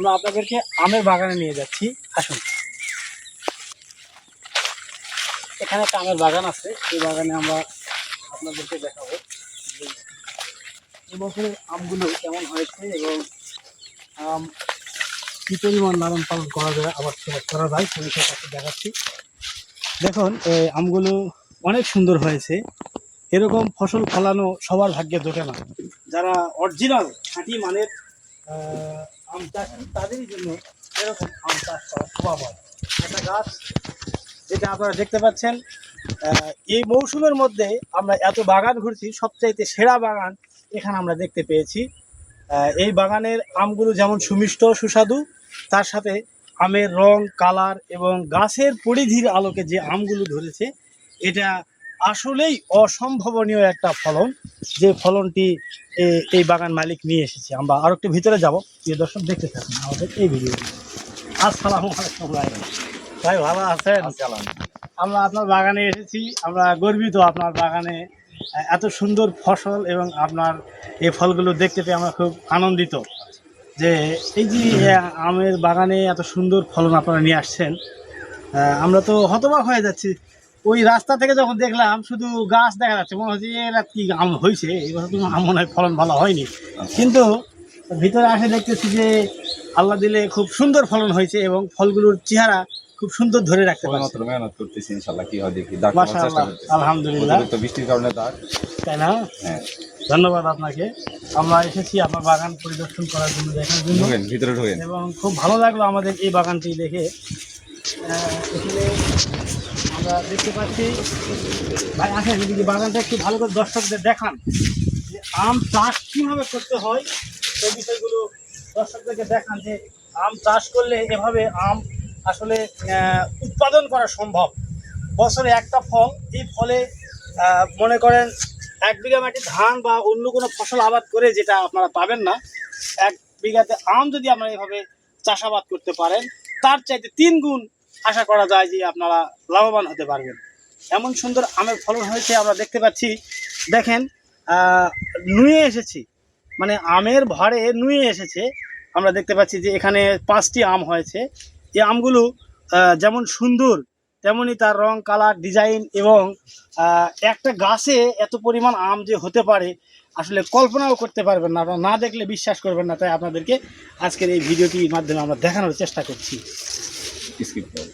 আমরা আপনাদেরকে আমের বাগানে নিয়ে যাচ্ছি। আসুন। এখানে একটা আমের বাগান আছে। এই বাগানে আমরা আপনাদেরকে দেখাবো এবছরের আমগুলো কেমন হয়েছে এবং, আম কী পরিমাণ লালন পালন করা যায়, আবার করা যায়, সেই কাছে দেখাচ্ছি। দেখুন এই আমগুলো অনেক সুন্দর হয়েছে। এরকম ফসল ফলানো সবার ভাগ্যে জোটে না। যারা অরিজিনাল খাঁটি মানের আম চাষি তাদেরই জন্য এরকম আম চাষ করা সম্ভব হয়। একটা গাছ যেটা আপনারা দেখতে পাচ্ছেন এই মৌসুমের মধ্যে আমরা এত বাগান ঘুরছি, সবচাইতে সেরা বাগান এখানে আমরা দেখতে পেয়েছি। এই বাগানের আমগুলো যেমন সুমিষ্ট, সুস্বাদু, তার সাথে আমের রং, কালার এবং গাছের পরিধির আলোকে যে আমগুলো ধরেছে, এটা আসলেই অসম্ভবনীয় একটা ফলন যে ফলনটি এই বাগান মালিক নিয়ে এসেছে। আমরা আরও একটু ভিতরে যাব। প্রিয় দর্শক দেখতে থাকুন আমাদের এই ভিডিও আসসালামু আলাইকুম ভাই। ভালো আছেন? আমরা আপনার বাগানে এসেছি। আমরা গর্বিত আপনার বাগানে এত সুন্দর ফসল এবং আপনার এই ফলগুলো দেখতে পেয়ে আমরা খুব আনন্দিত যে এই যে আমের বাগানে এত সুন্দর ফলন আপনারা নিয়ে আসছেন। আমরা তো হতবাক হয়ে যাচ্ছি। ওই রাস্তা থেকে যখন দেখলাম শুধু গাছ দেখা যাচ্ছে মনে হচ্ছে এরা কি আম হয়েছে এবার তো আম মনে হয় ফলন ভালো হয়নি। কিন্তু ভিতরে আসে দেখতেছি যে আল্লাহ দিলে খুব সুন্দর ফলন হয়েছে এবং ফলগুলোর চেহারা খুব সুন্দর ধরে রাখতে পারছে। মাত্র মেহনত করতেছি ইনশাল্লাহ কি হয় দেখি। দাগ আলহামদুলিল্লাহ। অতিরিক্ত বৃষ্টির কারণে দাগ। তাই না? হ্যাঁ। ধন্যবাদ আপনাকে। আমরা এসেছি আপনার বাগান পরিদর্শন করার জন্য দেখার জন্য। ভিতরে ঢুকেন। এবং খুব ভালো লাগল আমাদের এই বাগানটি দেখে। এখানে আমরা দেখতে পাচ্ছি ভাই আসেন এদিকে বাগানটা একটু ভালো করে দর্শকদের দেখান যে আম চাষ কীভাবে করতে হয় সেই বিষয়গুলো দর্শকদেরকে দেখান যে আম চাষ করলে এভাবে আম আসলে উৎপাদন করা সম্ভব। বছরে একটা ফল, এই ফলে মনে করেন এক বিঘা মাটি ধান বা অন্য কোনো ফসল আবাদ করে যেটা আপনারা পাবেন না এক বিঘাতে আম যদি আপনারা এভাবে চাষাবাদ করতে পারেন তার চাইতে তিন গুণ আশা করা যায় যে আপনারা লাভবান হতে পারবেন। এমন সুন্দর আমের ফলন হয়েছে, আমরা দেখতে পাচ্ছি। দেখেন নুয়ে এসেছি। মানে আমের ভারে নুয়ে এসেছে। আমরা দেখতে পাচ্ছি যে এখানে পাঁচটি আম হয়েছে। এই আমগুলো যেমন সুন্দর, তেমনি তার রং, কালার, ডিজাইন এবং একটা গাছে এত পরিমাণ আম যে হতে পারে, আসলে কল্পনাও করতে পারবেন না আপনারা না দেখলে বিশ্বাস করবেন না। তাই আপনাদেরকে আজকের এই ভিডিওটির মাধ্যমে আমরা দেখানোর চেষ্টা করছি। escritório